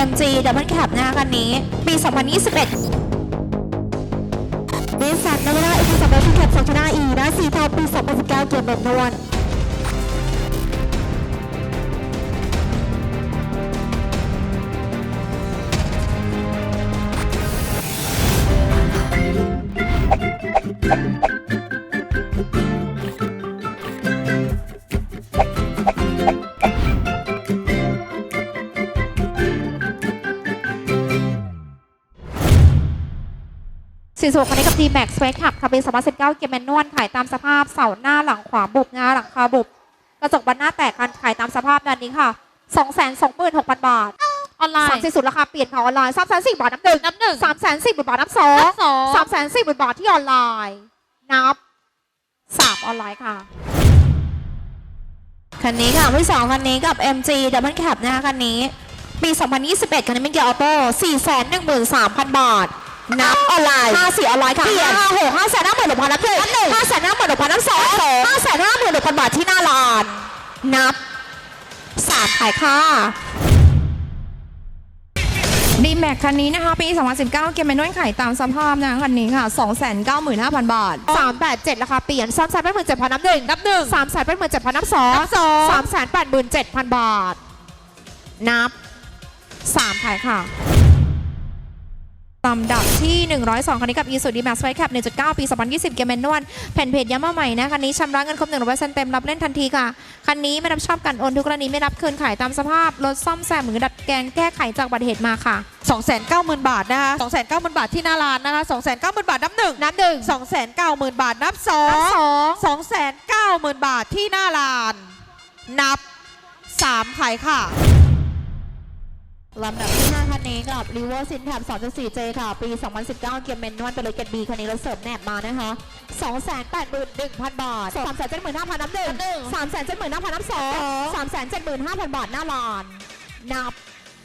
AMG Double Cab นะคะคันนี้ ปี 2021นิสสันนวราเอ็กซ์สัมเบอร์ที่แคปสองชนะอีนะสีเทาปี 2019 เกียร์แบบนวล 46คันนี้กับ D-Max Space Cab ค่ะปี2019เกียร์แมนนวลขายตามสภาพเสาหน้าหลังขวาบุบงาหลังคาบุบกระจกบานหน้าแตกกันขายตามสภาพด้านนี้ค่ะ 226,000 บาทออนไลสามน์สิบสุดราคาเปลี่ยนค่ะออนไลน์3 4 0 0 0บาทนับหนึ่งนับหนึ่งสามแสนสี่หมื่นบาทนับสองนับสองสามแสนสี่หมื่นบาทที่ออนไลน์นับสามออนไลน์ค่ะคันนี้ค่ะที่สองคันนี้กับ MG Double Cab นะคะคันนี้ ปี 2021 คันนี้เป็นเกียร์ออโต้413,000 บาท นับออนไลน์5สีออนไลน์ค่ะ5 6 5แสนห้าหมื่นหกพันนับหนึ่ง5แสนห้าหมื่นหกพันนับสอง5แสนห้าหมื่นหกพันบาทที่หน้าร้านนับสามขายค่ะดีแม็กคันนี้นะคะ ปี 2019 เกียร์แมนนวลไข่ตามสภาพนะคะคันนี้ค่ะ 295,000 บาทสามแปดเจ็ดราคาเปลี่ยนสามแสนแปดหมื่นเจ็ดพันนับหนึ่งนับหนึ่งสามแสนแปดหมื่นเจ็ดพันนับสองนับสองสามแสนแปดหมื่นเจ็ดพันบาท นับสามขายค่ะ ลำดับที่ 102 คันนี้กับ e s u d m a x ไฟแคป1.9 ปี 2020 เกียร์แมนนวลแผ่นเพจย้ำมาใหม่นะ คันนี้ชำระเงินครบ100%เต็มรับเล่นทันทีค่ะ คันนี้ไม่รับชอบกันโอนทุกกรณีไม่รับคืนขายตามสภาพ รถซ่อมแซมหรือดัดแปลงแก้ไขจากอุบัติเหตุมาค่ะ 290,000 บาทนะคะ290,000 บาทที่หน้าร้านนะคะ 290,000 บาทนับหนึ่งนับหนึ่ง290,000 บาทนับสอนับงสอง290,000 บาทที่หน้าร้าน นับสามขายค่ะ กับ r e v o s i n t a b 2.4J ค่ะ ปี 2019 เกียร์แมนนวลเป็นรถเกียร์ B คันนี้รถเสริมแหนบมานะคะ 281,000 บาท 375,000นับหนึ่ง375,000นับสอง375,000 บาทหน้าลาน นับ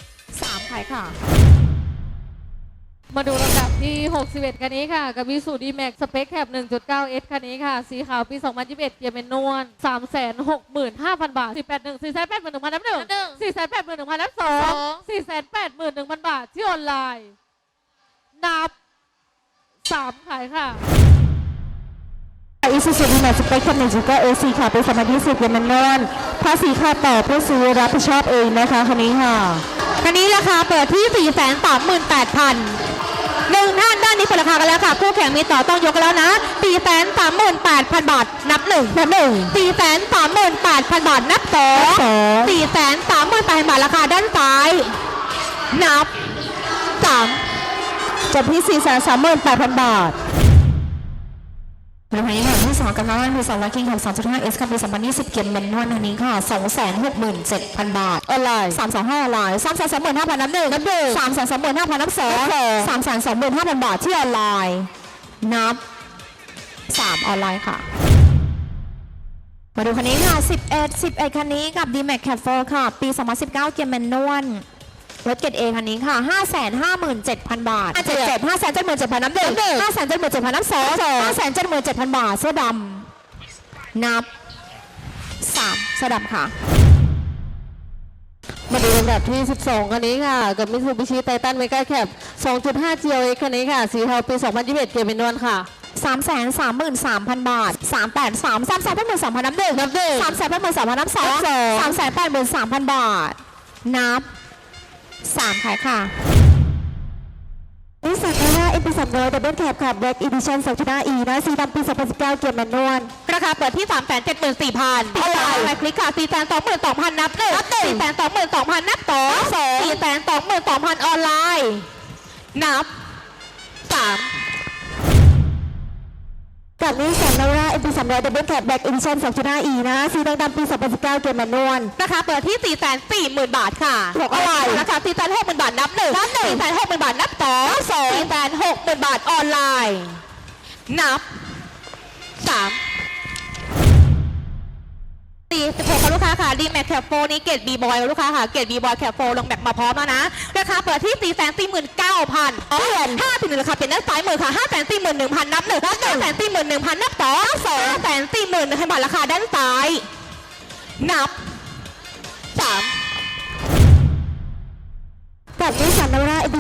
3ขายค่ะ มาดูลำดับที่ 61 คันนี้ค่ะ กับวิสูดีแม็กสเปคแคบ 1.9S คันนี้ค่ะ สีขาวปี 2021 เกียร์เมนนวล365,000 บาท 481 481,000นับหนึ่งนับหนึ่ง481,000นับสอสองง481,000 บาท ที่ออนไลน์ นับ 3 ขายค่ะอีซูซูดีแม็กซ์สเปคแคป1.9 AC ค่ะปี 2020เกียร์แมนนวลภาษีค่าต่อผู้ซื้อรับผิดชอบเองนะคะคันนี้ค่ะคันนี้ราคาเปิดที่ 4 3 8 0 0 0 หนึ่งท่านด้านนี้เปิดราคากันแล้วค่ะ คู่แข่งมีต่อต้องยกแล้วนะสี่แสนสามหมื่นแปดพันบาท นับหนึ่งนับหนึ่งสี่แสนสามหมื่นแปดพันบาท นับสองสี่แสนสามหมื่นแปดบาทราคาด้านซ้าย นับสามจบที่สี่แสนสามหมื่นแปดพันบาท ราคานี้ค่ะที่สองกับน้องอันที่สองลักกิ้งของ2.5 S ค่ะปี2020เกียร์แมนนวลอันนี้ค่ะ267,000บาทออนไลน์สามสองห้าออนไลน์สามแสนสองหมื่นห้าพันนับหนึ่งนับหนึ่งสามแสนสองหมื่นห้าพันนับสองสามแสนสองหมื่นห้าพันบาทที่ออนไลน์นับสามออนไลน์ค่ะ มาดูคันนี้ค่ะ11 11คันนี้กับ D-Max Cat 4ค่ะ ปี 2019 เกียร์แมนนวล รถเกรดเอคันนี้ค่ะ557,000บาท57 577,000นับหนึ่ง577,000นับสอง577,000บาทเสื้อดำนับสามเสื้อดำค่ะมาดูลำดับที่ 12 คันนี้ค่ะ กับมิ t ูบิชิไททันเมกาแคป2.5 GLX คันนี้ค่ะ สีเทาปี 2021 เกียร์เมนนวลค่ะสามแสนสามหมื่นสามพันบาทสามแปดสามสามแสนแปดหมื่นสามพันนับหนึ่งนับหนึ่งสามแสนแปดหมื่นสามพันนับสองสามแสนแปดหมื่นสามพันบาท นับ 3 ขายค่ะนิสสันนะฮะเอ็มพีสามร้อยดับเบิลแคปค่ะแบล็กอีดิชั่นสักชนะอีนะสีดำปี 2019 เกียร์แมนนวลราคาเปิดที่ 3 7 4 0 0 0สี่พันเท่าไหร่ไปคลิกค่ะ4 2 2 0 0 0 นับหนึ่ง4 2 2 0 0 0 นับสองสอง4 2 2 0 0 0 ออนไลน์ นับสามกับนิสสันนะ ส300 ดัยเบิลแคทแบ็กอินชอน2.5 e นะซีดังดำปีสองพันสิบเก้ามแมนนวลนะคะเปิดที่สี่แสนสี่หมื่นบาทค่ะบอกอะไรราคหกหมื่นบาทนับหนึ่งนับหนึ่ง460,000 บาทนับต่อสองกหมื่นบาทออนไลน์ นับสาม สี่สิบหกค่ะลูกค้าค่ะดีแม็กแคปโฟนี้เกรดบีบอยลูกค้าค่ะเกรดบีบอยแคปโฟลงแบบมาพร้อมแล้วนะราคาเปิดที่ 4 4 9 0 0 0เปลี่ยนห้าสี่หนึ่งราคาเป็นด้านซ้ายมือค่ะห้าแสนสี่หมื่นหนึ่งพันนับหนึ่งห้าแสนสี่หมื่นหนึ่งพันนับสองสองแสนสี่หมื่นหนึ่งพันบาทราคาด้านซ้าย นับสามกับ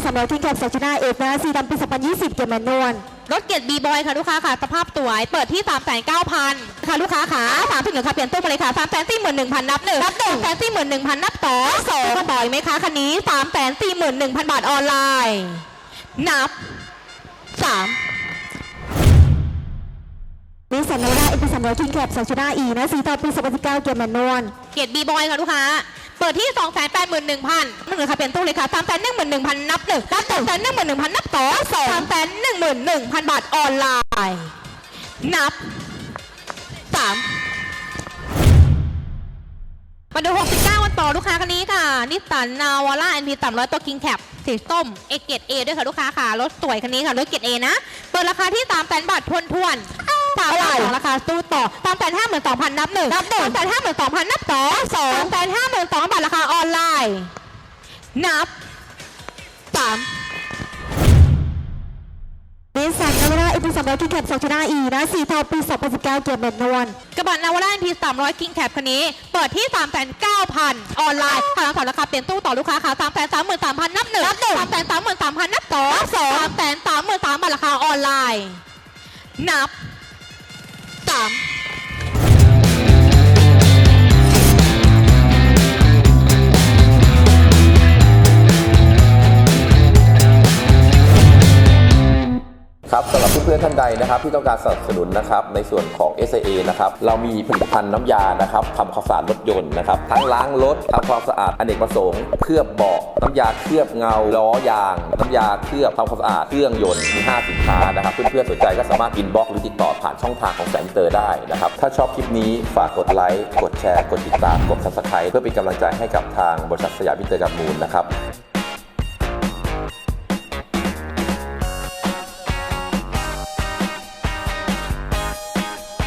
300คิงแคป2.5เอฟนะสีดำปี2020เกียร์แมนนวล รถเกียรติบีบอยค่ะลูกค้าค่ะสภาพสวยเปิดที่ 3 9 0 0 0ค่ะลูกค้าค่ะสามถึงหนึ่งค่ะเปลี่ยนตู้มาเลยค่ะ3 4 1 0 0 0นับหนึ่งนับหนึ่งแสนสี่หมื่นหนึ่งพันนับสองสองก็ต่อยไหมคะคันนี้3 4 1 0 0 0 บาทออนไลน์ นับสามนิสสันนาวาร่าเอ็มพี300คิงแคป2.5 e นะสีเทาปี2019เกียร์แมนนวลเกียรติบีบอยค่ะลูกค้า เปิดที่ 2 8 1 1 0 0 0นับหนึ่งค่ะเปลี่ยนตู้เลยค่ะ3 1 1 0 0 0 นับหนึ่งนับสองแสนหนึ่งหมื่นหนึ่งพันนับสองสองแสนหนึ่งหมื่นหนึ่งพันบาทออนไลน์ นับสามมาดู 69 วันต่อลูกค้าคันนี้ค่ะ นิสสันนาวาร่าแอนพี300ตัวคิงแคปสีส้มเอเกตเอด้วยค่ะลูกค้าค่ะ รถสวยคันนี้ค่ะ รถเกตเอนะ เปิดราคาที่3แสนบาททวนทวนๆ สามสองราคาตู้ต่อสามแสนห้าหมื่นสองพันนับหนึ่งนับหนึ่งสามแสนห้าหมื่นสองพันนับสองสองแสนห้าหมื่นสองบาทราคาออนไลน์ นับสามนิสสันนาวาร่าเอ็มพี300คิงแคป2.5 e นะสีเทาปี2019เกียร์แมนนวลกระบะนาวาร่าพีสามร้อยคิงแคปคันนี้ เปิดที่สามแสนเก้าพันออนไลน์ทางสามราคาเปลี่ยนตู้ต่อลูกค้าค่ะสามแสนสามหมื่นสามพันนับหนึ่งนับหนึ่งสามแสนสามหมื่นสามพันนับสองสองสามแสนสามหมื่นสามบาทราคาออนไลน์ นับ ส ครับสำหรับเพื่อนๆท่านใดนะครับ ที่ต้องการสนับสนุนนะครับในส่วนของ SAA นะครับเรามีผลิตภัณฑ์น้ำยานะครับทำความสะอาดรถยนต์นะครับทั้งล้างรถทำความสะอาดอเนกประสงค์เคลือบเบาะน้ำยาเคลือบเงาล้อยาง น้ำยาเคลือบทำความสะอาดเครื่องยนต์มี5สินค้านะครับเพื่อนๆสนใจก็สามารถอินบ็อกซ์หรือติดต่อผ่านช่องทางของแสงเตอร์ได้นะครับถ้าชอบคลิปนี้ฝากกดไลค์กดแชร์กดติดตามกด subscribe เพื่อเป็นกำลังใจให้กับทางบริษัทสยามพิเตอร์กับมูลนะครับ